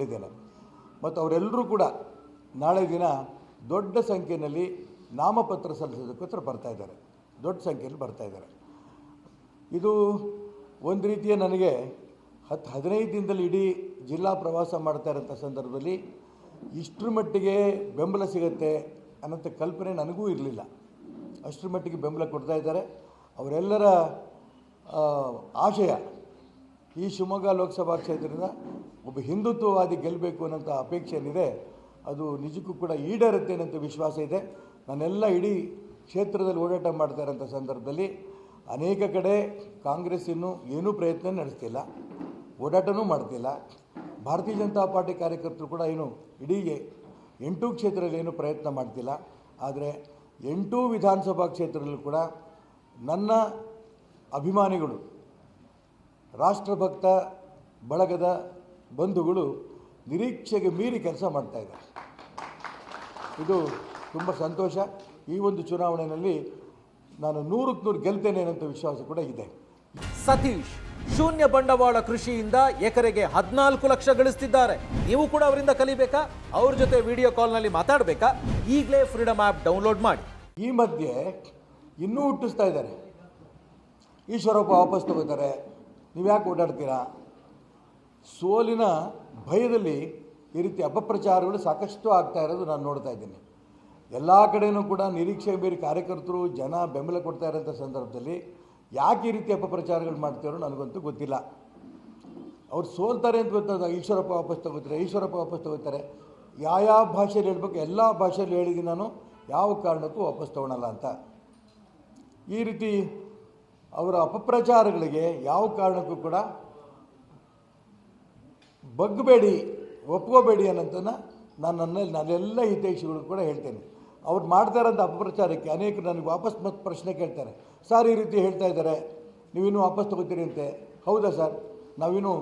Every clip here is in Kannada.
ಹೇಳಿದ್ದೇನೆ ಮತ್ತು ಅವರೆಲ್ಲರೂ ಕೂಡ ನಾಳೆ ದಿನ ದೊಡ್ಡ ಸಂಖ್ಯೆಯಲ್ಲಿ ನಾಮಪತ್ರ ಸಲ್ಲಿಸೋದಕ್ಕೋಸ್ಕರ ಬರ್ತಾ ಇದ್ದಾರೆ. ದೊಡ್ಡ ಸಂಖ್ಯೆಯಲ್ಲಿ ಬರ್ತಾ ಇದ್ದಾರೆ. ಇದು ಒಂದು ರೀತಿಯ ನನಗೆ ಹತ್ತು ಹದಿನೈದು ದಿನದಲ್ಲಿ ಇಡೀ ಜಿಲ್ಲಾ ಪ್ರವಾಸ ಮಾಡ್ತಾ ಇರೋಂಥ ಸಂದರ್ಭದಲ್ಲಿ ಇಷ್ಟರ ಮಟ್ಟಿಗೆ ಬೆಂಬಲ ಸಿಗುತ್ತೆ ಅನ್ನೋಂಥ ಕಲ್ಪನೆ ನನಗೂ ಇರಲಿಲ್ಲ. ಅಷ್ಟರ ಮಟ್ಟಿಗೆ ಬೆಂಬಲ ಕೊಡ್ತಾ ಇದ್ದಾರೆ. ಅವರೆಲ್ಲರ ಆಶಯ ಈ ಶಿವಮೊಗ್ಗ ಲೋಕಸಭಾ ಕ್ಷೇತ್ರದಿಂದ ಒಬ್ಬ ಹಿಂದುತ್ವವಾದಿ ಗೆಲ್ಲಬೇಕು ಅನ್ನೋಂಥ ಅಪೇಕ್ಷೆ ಏನಿದೆ ಅದು ನಿಜಕ್ಕೂ ಕೂಡ ಈಡೇರುತ್ತೆ ಅನ್ನೋಂಥ ವಿಶ್ವಾಸ ಇದೆ. ನಾನೆಲ್ಲ ಇಡೀ ಕ್ಷೇತ್ರದಲ್ಲಿ ಓಡಾಟ ಮಾಡ್ತಾ ಇರೋಂಥ ಸಂದರ್ಭದಲ್ಲಿ ಅನೇಕ ಕಡೆ ಕಾಂಗ್ರೆಸ್ ಇನ್ನೂ ಏನೂ ಪ್ರಯತ್ನ ನಡೆಸ್ತಿಲ್ಲ, ಓಡಾಟನೂ ಮಾಡ್ತಿಲ್ಲ. ಭಾರತೀಯ ಜನತಾ ಪಾರ್ಟಿ ಕಾರ್ಯಕರ್ತರು ಕೂಡ ಏನು ಇಡೀ ಎಂಟು ಕ್ಷೇತ್ರದಲ್ಲಿ ಏನು ಪ್ರಯತ್ನ ಮಾಡ್ತಿಲ್ಲ. ಆದರೆ ಎಂಟು ವಿಧಾನಸಭಾ ಕ್ಷೇತ್ರದಲ್ಲೂ ಕೂಡ ನನ್ನ ಅಭಿಮಾನಿಗಳು, ರಾಷ್ಟ್ರಭಕ್ತ ಬಳಗದ ಬಂಧುಗಳು ನಿರೀಕ್ಷೆಗೆ ಮೀರಿ ಕೆಲಸ ಮಾಡ್ತಾ ಇದ್ದಾರೆ. ಇದು ತುಂಬ ಸಂತೋಷ. ಈ ಒಂದು ಚುನಾವಣೆಯಲ್ಲಿ ನಾನು ನೂರಕ್ಕೆ ನೂರು ಗೆಲ್ತೇನೆ ಅನ್ನೋಂಥ ವಿಶ್ವಾಸ ಕೂಡ ಇದೆ. ಸತೀಶ್ ಶೂನ್ಯ ಬಂಡವಾಳ ಕೃಷಿಯಿಂದ ಎಕರೆಗೆ ಹದಿನಾಲ್ಕು ಲಕ್ಷ ಗಳಿಸ್ತಿದ್ದಾರೆ. ನೀವು ಕೂಡ ಅವರಿಂದ ಕಲಿಬೇಕಾ? ಅವ್ರ ಜೊತೆ ವಿಡಿಯೋ ಕಾಲ್ನಲ್ಲಿ ಮಾತಾಡಬೇಕಾ? ಈಗಲೇ ಫ್ರೀಡಮ್ ಆ್ಯಪ್ ಡೌನ್ಲೋಡ್ ಮಾಡಿ. ಈ ಮಧ್ಯೆ ಇನ್ನೂ ಹುಟ್ಟಿಸ್ತಾ ಇದ್ದಾರೆ. ಈಶ್ವರಪ್ಪ ವಾಪಸ್ ತಗೋತಾರೆ. ನೀವು ಯಾಕೆ ಓಡಾಡ್ತೀರಾ? ಸೋಲಿನ ಭಯದಲ್ಲಿ ಈ ರೀತಿ ಅಪಪ್ರಚಾರಗಳು ಸಾಕಷ್ಟು ಆಗ್ತಾ ಇರೋದು ನಾನು ನೋಡ್ತಾ ಇದ್ದೀನಿ. ಎಲ್ಲ ಕಡೆಯೂ ಕೂಡ ನಿರೀಕ್ಷೆ ಬೇರೆ ಕಾರ್ಯಕರ್ತರು ಜನ ಬೆಂಬಲ ಕೊಡ್ತಾ ಇರೋಂಥ ಸಂದರ್ಭದಲ್ಲಿ ಯಾಕೆ ಈ ರೀತಿ ಅಪಪ್ರಚಾರಗಳು ಮಾಡ್ತಾರೋ ನನಗಂತೂ ಗೊತ್ತಿಲ್ಲ. ಅವ್ರು ಸೋಲ್ತಾರೆ ಅಂತ ಗೊತ್ತಾದ ಈಶ್ವರಪ್ಪ ವಾಪಸ್ ತಗೋತಾರೆ, ಈಶ್ವರಪ್ಪ ವಾಪಸ್ ತಗೋತಾರೆ. ಯಾವ ಭಾಷೆಯಲ್ಲಿ ಹೇಳ್ಬೇಕು, ಎಲ್ಲ ಭಾಷೆಯಲ್ಲಿ ಹೇಳಿದ್ದೀನಿ ನಾನು, ಯಾವ ಕಾರಣಕ್ಕೂ ವಾಪಸ್ ತಗೊಳಲ್ಲ ಅಂತ. ಈ ರೀತಿ ಅವರ ಅಪಪ್ರಚಾರಗಳಿಗೆ ಯಾವ ಕಾರಣಕ್ಕೂ ಕೂಡ ಬಗ್ಗಬೇಡಿ, ಒಪ್ಕೋಬೇಡಿ ಅನ್ನೋದನ್ನು ನಾನು ನನ್ನ ನನ್ನೆಲ್ಲ ಹಿತೈಷಿಗಳು ಕೂಡ ಹೇಳ್ತೇನೆ. ಅವ್ರು ಮಾಡ್ತಾ ಇರೋಂಥ ಅಪಪ್ರಚಾರಕ್ಕೆ ಅನೇಕ ನನಗೆ ವಾಪಸ್ ಮತ್ತೆ ಪ್ರಶ್ನೆ ಕೇಳ್ತಾರೆ. ಸರ್ ಈ ರೀತಿ ಹೇಳ್ತಾ ಇದ್ದಾರೆ, ನೀವಿನ್ನೂ ವಾಪಸ್ ತಗೋತೀರಿ ಅಂತೆ. ಹೌದಾ ಸರ್, ನಾವಿನ್ನೂ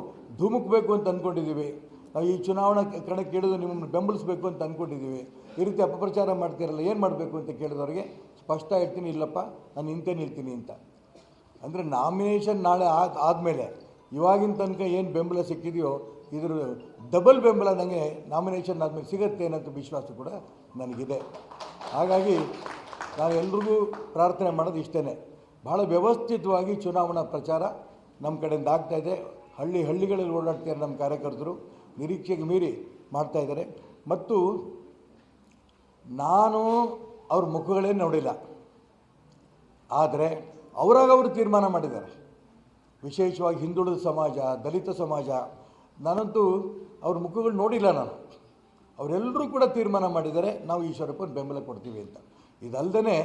ಧುಮುಕ್ಬೇಕು ಅಂತ ಅಂದ್ಕೊಂಡಿದ್ದೀವಿ ನಾವು ಈ ಚುನಾವಣಾ ಕಣಕ್ಕೆ ಇಳಿದು ನಿಮ್ಮನ್ನು ಬೆಂಬಲಿಸಬೇಕು ಅಂತ ಅಂದ್ಕೊಂಡಿದ್ದೀವಿ ಈ ರೀತಿ ಅಪಪ್ರಚಾರ ಮಾಡ್ತೀರಲ್ಲ, ಏನು ಮಾಡಬೇಕು ಅಂತ ಕೇಳಿದವ್ರಿಗೆ ಸ್ಪಷ್ಟ ಹೇಳ್ತೀನಿ, ಇಲ್ಲಪ್ಪ, ನಾನು ಇಂತೇನು ನಿಲ್ತೀನಿ ಅಂತ. ಅಂದರೆ ನಾಮಿನೇಷನ್ ನಾಳೆ ಆದ ಆದಮೇಲೆ ಇವಾಗಿನ ತನಕ ಏನು ಬೆಂಬಲ ಸಿಕ್ಕಿದೆಯೋ ಇದ್ರ ಡಬಲ್ ಬೆಂಬಲ ನನಗೆ ನಾಮಿನೇಷನ್ ಆದಮೇಲೆ ಸಿಗುತ್ತೆ ಅನ್ನೋಂಥ ವಿಶ್ವಾಸ ಕೂಡ ನನಗಿದೆ. ಹಾಗಾಗಿ ನಾನು ಎಲ್ರಿಗೂ ಪ್ರಾರ್ಥನೆ ಮಾಡೋದು ಇಷ್ಟೇ ಭಾಳ ವ್ಯವಸ್ಥಿತವಾಗಿ ಚುನಾವಣಾ ಪ್ರಚಾರ ನಮ್ಮ ಕಡೆಯಿಂದ ಇದೆ. ಹಳ್ಳಿ ಹಳ್ಳಿಗಳಲ್ಲಿ ಓಡಾಡ್ತಾರೆ ನಮ್ಮ ಕಾರ್ಯಕರ್ತರು ನಿರೀಕ್ಷೆಗೆ ಮೀರಿ ಮಾಡ್ತಾ ಇದ್ದಾರೆ. ಮತ್ತು ನಾನು ಅವ್ರ ಮುಖಗಳೇ ನೋಡಿಲ್ಲ. ಆದರೆ ಅವರಾಗ ಅವರು ತೀರ್ಮಾನ ಮಾಡಿದ್ದಾರೆ. ವಿಶೇಷವಾಗಿ ಹಿಂದುಳಿದ ಸಮಾಜ, ದಲಿತ ಸಮಾಜ ನಾನಂತೂ ಅವ್ರ ಮುಖಗಳು ನೋಡಿಲ್ಲ ನಾನು. ಅವರೆಲ್ಲರೂ ಕೂಡ ತೀರ್ಮಾನ ಮಾಡಿದ್ದಾರೆ ನಾವು ಈಶ್ವರಪ್ಪನ ಬೆಂಬಲ ಕೊಡ್ತೀವಿ ಅಂತ. ಇದಲ್ಲದೆ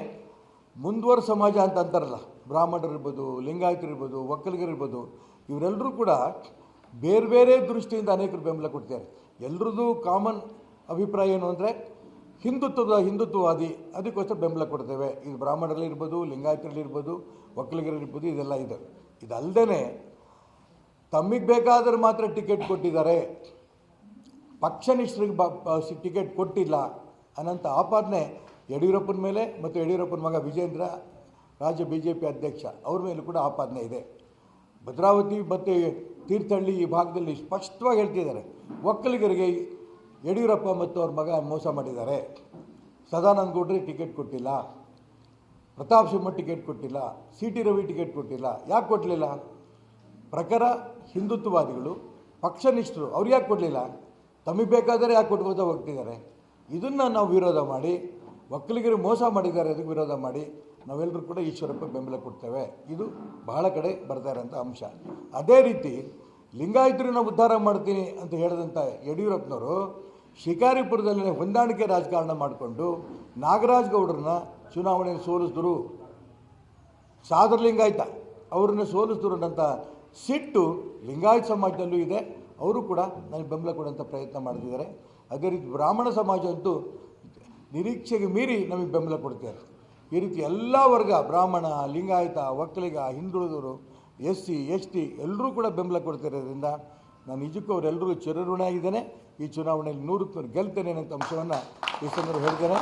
ಮುಂದುವರ ಸಮಾಜ ಅಂತ ಅಂತಾರಲ್ಲ, ಬ್ರಾಹ್ಮಣರು ಇರ್ಬೋದು, ಲಿಂಗಾಯತರು ಇರ್ಬೋದು, ಒಕ್ಕಲಿಗರು ಇರ್ಬೋದು ಇವರೆಲ್ಲರೂ ಕೂಡ ಬೇರೆ ಬೇರೆ ದೃಷ್ಟಿಯಿಂದ ಅನೇಕರು ಬೆಂಬಲ ಕೊಡ್ತಾರೆ ಎಲ್ರದ್ದು ಕಾಮನ್ ಅಭಿಪ್ರಾಯ ಏನು ಅಂದರೆ, ಹಿಂದುತ್ವದ ಹಿಂದುತ್ವವಾದಿ, ಅದಕ್ಕೋಸ್ಕರ ಬೆಂಬಲ ಕೊಡ್ತೇವೆ. ಇದು ಬ್ರಾಹ್ಮಣರಲ್ಲಿ ಇರ್ಬೋದು, ಲಿಂಗಾಯತರಲ್ಲಿ ಇರ್ಬೋದು, ಒಕ್ಕಲಿಗರಲ್ಲಿ ಇರ್ಬೋದು, ಇದೆಲ್ಲ ಇದೆ. ಇದಲ್ಲದೆ ತಮಗೆ ಬೇಕಾದರೆ ಮಾತ್ರ ಟಿಕೆಟ್ ಕೊಟ್ಟಿದ್ದಾರೆ. ಪಕ್ಷನಿಷ್ಠರಿಗೆ ಬ ಟಿಕೆಟ್ ಕೊಟ್ಟಿಲ್ಲ. ಅನ್ನಂಥ ಆಪಾದನೆ ಯಡಿಯೂರಪ್ಪನ ಮೇಲೆ ಮತ್ತು ಯಡಿಯೂರಪ್ಪನ ಮಗ ವಿಜೇಂದ್ರ, ರಾಜ್ಯ ಬಿ ಜೆ ಪಿ ಅಧ್ಯಕ್ಷ, ಅವ್ರ ಮೇಲೂ ಕೂಡ ಆಪಾದನೆ ಇದೆ. ಭದ್ರಾವತಿ ಮತ್ತು ತೀರ್ಥಹಳ್ಳಿ ಈ ಭಾಗದಲ್ಲಿ ಸ್ಪಷ್ಟವಾಗಿ ಹೇಳ್ತಿದ್ದಾರೆ. ಒಕ್ಕಲಿಗರಿಗೆ ಯಡಿಯೂರಪ್ಪ ಮತ್ತು ಅವ್ರ ಮಗ ಮೋಸ ಮಾಡಿದ್ದಾರೆ. ಸದಾನಂದ ಗೌಡ್ರಿಗೆ ಟಿಕೆಟ್ ಕೊಟ್ಟಿಲ್ಲ. ಪ್ರತಾಪ್ ಸಿಂಹ ಟಿಕೆಟ್ ಕೊಟ್ಟಿಲ್ಲ. ಸಿ ಟಿ ರವಿ ಟಿಕೆಟ್ ಕೊಟ್ಟಿಲ್ಲ. ಯಾಕೆ ಕೊಡಲಿಲ್ಲ ಪ್ರಖರ ಹಿಂದುತ್ವವಾದಿಗಳು, ಪಕ್ಷನಿಷ್ಠರು, ಅವ್ರು ಯಾಕೆ ಕೊಡಲಿಲ್ಲ? ತಮಗೆ ಬೇಕಾದರೆ ಯಾಕೆ ಕೊಟ್ಕೋತಾ ಹೋಗ್ತಿದ್ದಾರೆ? ಇದನ್ನು ನಾವು ವಿರೋಧ ಮಾಡಿ, ಒಕ್ಕಲಿಗರು ಮೋಸ ಮಾಡಿದ್ದಾರೆ ಅದಕ್ಕೆ ವಿರೋಧ ಮಾಡಿ ನಾವೆಲ್ಲರೂ ಕೂಡ ಈಶ್ವರಪ್ಪ ಬೆಂಬಲ ಕೊಡ್ತೇವೆ. ಇದು ಬಹಳ ಕಡೆ ಬರ್ತಾ ಇರೋಂಥ ಅಂಶ. ಅದೇ ರೀತಿ ಲಿಂಗಾಯತರನ್ನ ಉದ್ಧಾರ ಮಾಡ್ತೀನಿ ಅಂತ ಹೇಳಿದಂಥ ಯಡಿಯೂರಪ್ಪನವರು ಶಿಕಾರಿಪುರದಲ್ಲಿ ಹೊಂದಾಣಿಕೆ ರಾಜಕಾರಣ ಮಾಡಿಕೊಂಡು ನಾಗರಾಜ್ ಗೌಡ್ರನ್ನ ಚುನಾವಣೆಯಲ್ಲಿ ಸೋಲಿಸಿದ್ರು. ಸಾದರ ಲಿಂಗಾಯತ ಅವ್ರನ್ನ ಸೋಲಿಸಿದ್ರು ಅನ್ನೋಂಥ ಸಿಟ್ಟು ಲಿಂಗಾಯತ ಸಮಾಜದಲ್ಲೂ ಇದೆ. ಅವರು ಕೂಡ ನನಗೆ ಬೆಂಬಲ ಕೊಡುವಂಥ ಪ್ರಯತ್ನ ಮಾಡ್ತಿದ್ದಾರೆ. ಅದೇ ರೀತಿ ಬ್ರಾಹ್ಮಣ ಸಮಾಜ ಅಂತೂ ನಿರೀಕ್ಷೆಗೆ ಮೀರಿ ನಮಗೆ ಬೆಂಬಲ ಕೊಡ್ತಾರೆ ಈ ರೀತಿ ಎಲ್ಲ ವರ್ಗ, ಬ್ರಾಹ್ಮಣ, ಲಿಂಗಾಯತ, ಒಕ್ಕಲಿಗ, ಹಿಂದುಳಿದವರು ಎಸ್ ಸಿ ಎಸ್ ಟಿ ಎಲ್ಲರೂ ಕೂಡ ಬೆಂಬಲ ಕೊಡ್ತಿರೋದ್ರಿಂದ ನಾನು ನಿಜಕ್ಕೂ ಅವರೆಲ್ಲರಿಗೂ ಚಿರಋಣ ಆಗಿದ್ದೇನೆ. ಈ ಚುನಾವಣೆಯಲ್ಲಿ ನೂರಕ್ಕೆ ನೂರು ಗೆಲ್ತೇನೆ ಅನ್ನೋಂಥ ಅಂಶವನ್ನು ಈ ಸಂದರ್ಭ ಹೇಳ್ತೇನೆ.